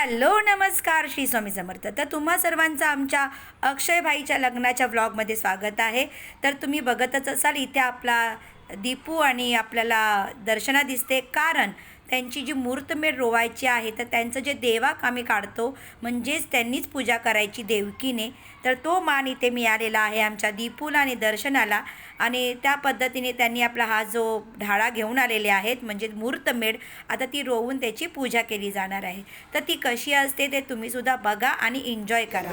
Hello नमस्कार श्री स्वामी समर्थ. तर तुम्हा सर्वांचं आमच्या अक्षयभाईच्या लग्नाच्या व्लॉगमध्ये स्वागत आहे. तर तुम्ही बघतच असाल इथे आपला दीपू आणि आपल्याला दर्शना दिसते. कारण त्यांची जी मूर्तमेढ रोवायची आहे तर त्यांचं जे देवाक आम्ही काढतो म्हणजेच त्यांनीच पूजा करायची देवकीने तर तो मान इथे मिळालेला आहे आमच्या दीपूला आणि दर्शनाला. आणि त्या पद्धतीने त्यांनी आपला हा जो ढाळा घेऊन आलेले आहेत म्हणजे मूर्तमेढ आता ती रोवून त्याची पूजा केली जाणार आहे. तर ती कशी असते ते तुम्हीसुद्धा बघा आणि एन्जॉय करा.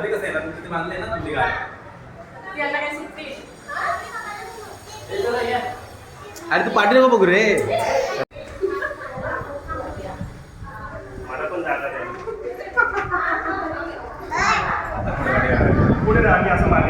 मध्ये कसं ना तुमचं ते बांधलंय ना तुमची गाडी? अरे तू पाठी नको बघू रे. मला पण जागा. पुढे राहा मी असं मागे.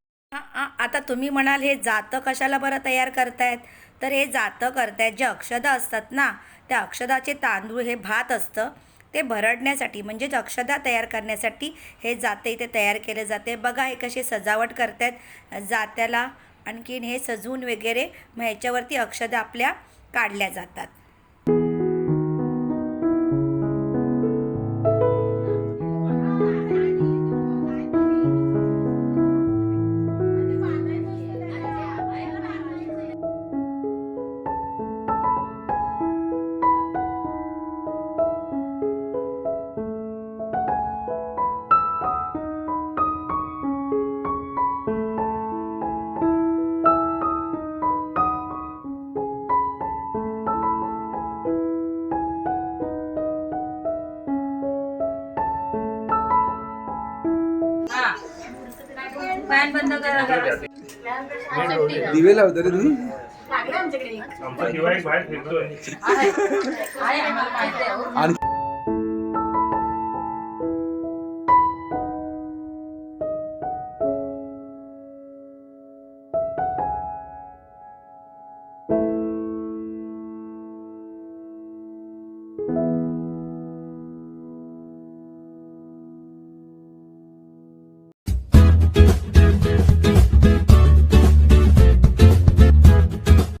आता तुम्ही म्हणाल हे जातं कशाला बरं तयार करतायत? तर हे जातं करतायत. जे अक्षदं असतात ना त्या अक्षदाचे तांदूळ हे भात असतं. ते भरडण्यासाठी म्हणजेच अक्षदा तयार करण्यासाठी हे जातं इथे तयार केले जाते. बघा हे कसे सजावट करतायत. जात्याला आणखीन हे सजवून वगैरे मग ह्याच्यावरती अक्षदा आपल्या काढल्या जातात. फॅन बंद करा. दिवे लावता रे तुम्ही? आमचा बाहेर फिरतोय. आणि